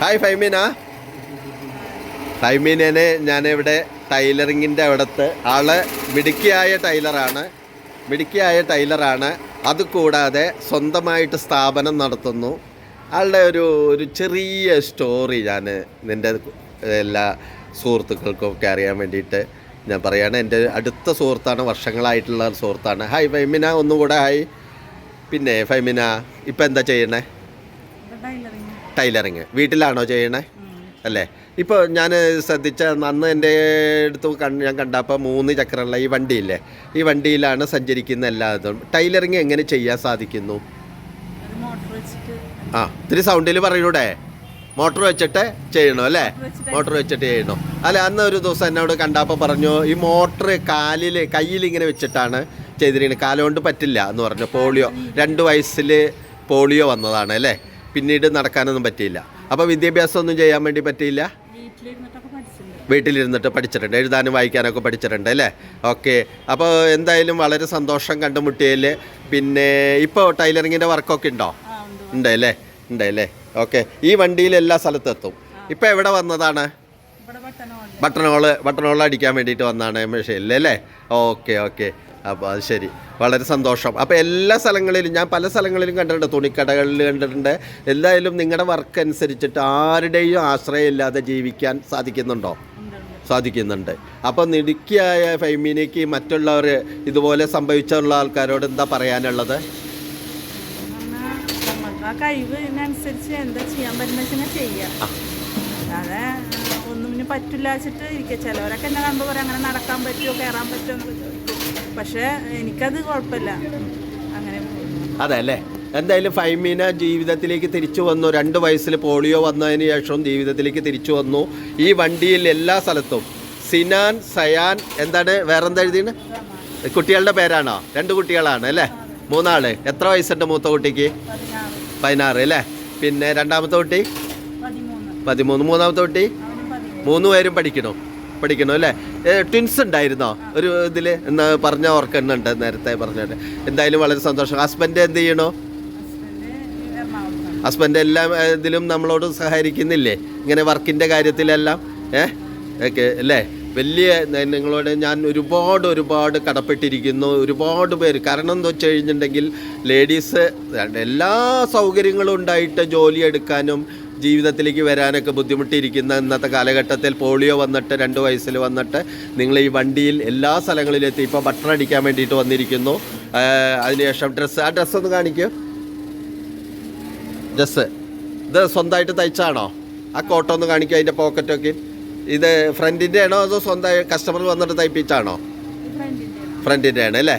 Hi ഫൈമീന ഫൈമീനെ ഞാനിവിടെ ടൈലറിങ്ങിന്റെ അവിടുത്തെ ആൾ. മിടുക്കിയായ ടൈലറാണ്. മിടുക്കിയായ ടൈലറാണ്. അതുകൂടാതെ സ്വന്തമായിട്ട് സ്ഥാപനം നടത്തുന്നു. ആളുടെ ഒരു ഒരു ചെറിയ സ്റ്റോറി ഞാൻ നിന്റെ എല്ലാ സുഹൃത്തുക്കൾക്കൊക്കെ അറിയാൻ വേണ്ടിയിട്ട് ഞാൻ പറയുകയാണ് എന്റെ അടുത്ത സുഹൃത്താണ് വർഷങ്ങളായിട്ടുള്ള സുഹൃത്താണ്. ഹായ് ഫൈമിന ഒന്നുകൂടെ ഹായ് പിന്നെ ഫൈമിന ഇപ്പം എന്താ ചെയ്യണേ? ടൈലറിങ്. വീട്ടിലാണോ ചെയ്യണേ? അല്ലേ? ഇപ്പോൾ ഞാൻ ശ്രദ്ധിച്ച അന്ന് എന്റെ അടുത്ത് കണ്ട് ഞാൻ കണ്ടപ്പോൾ മൂന്ന് ചക്രമുള്ള ഈ വണ്ടിയില്ലേ? ഈ വണ്ടിയിലാണ് സഞ്ചരിക്കുന്ന എല്ലാതും. ടൈലറിങ് എങ്ങനെ ചെയ്യാൻ സാധിക്കുന്നു? ആ ഇത്തിരി സൗണ്ടിൽ പറയൂടെ? മോട്ടോർ വെച്ചിട്ട് ചെയ്യണോ അല്ലേ? മോട്ടോർ വെച്ചിട്ട് ചെയ്യണോ? അല്ല അന്ന് ഒരു ദിവസം എന്നോട് കണ്ടപ്പോൾ പറഞ്ഞു ഈ മോട്ടർ കാലിൽ കയ്യിൽ ഇങ്ങനെ വെച്ചിട്ടാണ് ചെയ്തിരിക്കുന്നത് കാലുകൊണ്ട് പറ്റില്ല എന്ന് പറഞ്ഞു. പോളിയോ. രണ്ട് വയസ്സിൽ പോളിയോ വന്നതാണ് അല്ലേ? പിന്നീട് നടക്കാനൊന്നും പറ്റിയില്ല. അപ്പോൾ വിദ്യാഭ്യാസമൊന്നും ചെയ്യാൻ വേണ്ടി പറ്റിയില്ല? വീട്ടിലിരുന്നിട്ട് പഠിച്ചിട്ടുണ്ട്. എഴുതാനും വായിക്കാനൊക്കെ പഠിച്ചിട്ടുണ്ട് അല്ലേ? ഓക്കെ. അപ്പോൾ എന്തായാലും വളരെ സന്തോഷം കണ്ടുമുട്ടിയതിൽ പിന്നെ ഇപ്പോൾ ടൈലറിങ്ങിന്റെ വർക്കൊക്കെ ഉണ്ടോ? ഉണ്ട്. അല്ലേ? ഉണ്ട് അല്ലേ? ഓക്കെ. ഈ വണ്ടിയിൽ എല്ലാ സ്ഥലത്തും എത്തും. ഇപ്പോൾ എവിടെ വന്നതാണ്? ബട്ടണോൾ ബട്ടണോൾ അടിക്കാൻ വേണ്ടിയിട്ട് വന്നതാണ് മെഷീനിൽ അല്ലേ? Okay okay. അപ്പോൾ അത് ശരി. വളരെ സന്തോഷം. അപ്പോൾ എല്ലാ സ്ഥലങ്ങളിലും ഞാൻ പല സ്ഥലങ്ങളിലും കണ്ടിട്ടുണ്ട്. തുണിക്കടകളിൽ കണ്ടിട്ടുണ്ട്. എന്തായാലും നിങ്ങളുടെ വർക്ക് അനുസരിച്ചിട്ട് ആരുടെയും ആശ്രയമില്ലാതെ ജീവിക്കാൻ സാധിക്കുന്നുണ്ടോ? സാധിക്കുന്നുണ്ട്. അപ്പോൾ നിടുക്കിയായ ഫൈമിനേക്ക് മറ്റുള്ളവർ ഇതുപോലെ സംഭവിച്ചുള്ള ആൾക്കാരോട് എന്താ പറയാനുള്ളത്? ആ കഴിവിനനുസരിച്ച് എന്താ ചെയ്യാൻ പറ്റുന്ന വെച്ചാൽ ചെയ്യാം. അതെ ഒന്നും പറ്റില്ല വെച്ചിട്ട് ഇരിക്കുക ചിലവരൊക്കെ എന്നെ കണ്ടു പറയാം അങ്ങനെ നടക്കാൻ പറ്റുമോ കയറാൻ പറ്റുമോ എന്നൊക്കെ ചോദിക്കും പക്ഷേ എനിക്കത് കുഴപ്പമില്ല. അങ്ങനെ അതെ അല്ലേ എന്തായാലും ഫൈമീന ജീവിതത്തിലേക്ക് തിരിച്ചു വന്നു. രണ്ട് വയസ്സിൽ പോളിയോ വന്നതിന് ശേഷം ജീവിതത്തിലേക്ക് തിരിച്ചു വന്നു. ഈ വണ്ടിയിൽ എല്ലാ സ്ഥലത്തും. സിനാൻ സയാൻ എന്താണ്? വേറെന്താ എഴുതിയാണ് കുട്ടികളുടെ പേരാണോ? രണ്ട് കുട്ടികളാണ് അല്ലേ? മൂന്നാൾ. എത്ര വയസ്സുണ്ട് മൂത്ത കുട്ടിക്ക്? പതിനാറ് അല്ലേ? പിന്നെ രണ്ടാമത്തെ കുട്ടി? പതിമൂന്ന്. മൂന്നാമത്തെ കുട്ടി? മൂന്ന് പേരും പഠിക്കണോ? പഠിക്കണോ അല്ലേ? ട്വിൻസ് ഉണ്ടായിരുന്നോ? ഒരു ഇതിൽ എന്ന് പറഞ്ഞ ഓർക്കുന്നുണ്ട് നേരത്തെ പറഞ്ഞത് എന്തായാലും വളരെ സന്തോഷം. ഹസ്ബൻഡ് എന്ത് ചെയ്യണോ? ഹസ്ബൻഡ് എല്ലാം ഇതിലും നമ്മളോട് സഹകരിക്കുന്നില്ലേ? ഇങ്ങനെ വർക്കിന്റെ കാര്യത്തിലെല്ലാം ഏഹ് ഓക്കെ അല്ലേ? വലിയ നിങ്ങളോട് ഞാൻ ഒരുപാട് ഒരുപാട് കടപ്പെട്ടിരിക്കുന്നു. ഒരുപാട് പേര്. കാരണം എന്താ വെച്ച് കഴിഞ്ഞിട്ടുണ്ടെങ്കിൽ ലേഡീസ് എല്ലാ സൗകര്യങ്ങളും ഉണ്ടായിട്ട് ജോലി എടുക്കാനും ജീവിതത്തിലേക്ക് വരാനൊക്കെ ബുദ്ധിമുട്ടിയിരിക്കുന്ന ഇന്നത്തെ കാലഘട്ടത്തിൽ പോളിയോ വന്നിട്ട് രണ്ട് വയസ്സിൽ വന്നിട്ട് നിങ്ങൾ ഈ വണ്ടിയിൽ എല്ലാ സ്ഥലങ്ങളിലും എത്തി. ഇപ്പോൾ ബട്ടർ അടിക്കാൻ വേണ്ടിയിട്ട് വന്നിരിക്കുന്നു. അതിനുശേഷം ഡ്രസ്സ്. ആ ഡ്രസ്സ് ഒന്ന് കാണിക്കൂ. ഡ്രസ്സ്. ഇത് സ്വന്തമായിട്ട് തയ്ച്ചാണോ? ആ കോട്ട ഒന്ന് കാണിക്കുക അതിന്റെ പോക്കറ്റൊക്കെ. ഇത് ഫ്രണ്ടിന്റെ ആണോ അതോ സ്വന്തമായി കസ്റ്റമർ വന്നിട്ട് തയ്പ്പിച്ചാണോ? ഫ്രണ്ടിന്റെ ആണ് അല്ലേ?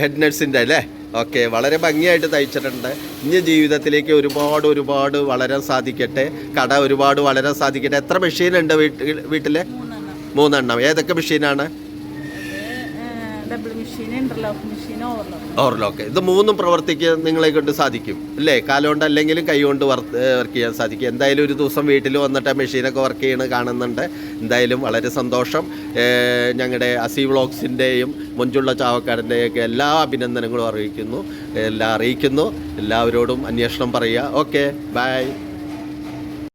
ഹെഡ് നഴ്സിന്റെ അല്ലേ? ഓക്കെ വളരെ ഭംഗിയായിട്ട് തയ്ച്ചിട്ടുണ്ട്. ഇനി ജീവിതത്തിലേക്ക് ഒരുപാട് ഒരുപാട് വളരാൻ സാധിക്കട്ടെ? കട ഒരുപാട് വളരാൻ സാധിക്കട്ടെ? എത്ര മെഷീനുണ്ട് വീട്ടിൽ? വീട്ടിൽ മൂന്നെണ്ണം. ഏതൊക്കെ മെഷീനാണ് double machine interlock machine overlock overlock ഇത് മൂന്നും പ്രവർത്തിക്കാൻ നിങ്ങളെ കൊണ്ട് സാധിക്കും അല്ലേ? കാലുകൊണ്ട് അല്ലെങ്കിലും കൈ കൊണ്ട് വർക്ക് വർക്ക് ചെയ്യാൻ സാധിക്കും. എന്തായാലും ഒരു ദിവസം വീട്ടിൽ വന്നിട്ട് മെഷീനൊക്കെ വർക്ക് ചെയ്യണ കാണുന്നുണ്ട്. എന്തായാലും വളരെ സന്തോഷം. ഞങ്ങളുടെ അസി വ്ളോഗ്സിന്റെയും മുഞ്ചുള്ള ചാവക്കാടിന്റെയൊക്കെ എല്ലാ അഭിനന്ദനങ്ങളും അറിയിക്കുന്നു. എല്ലാം അറിയിക്കുന്നു. എല്ലാവരോടും അന്വേഷണം പറയുക. Okay bye.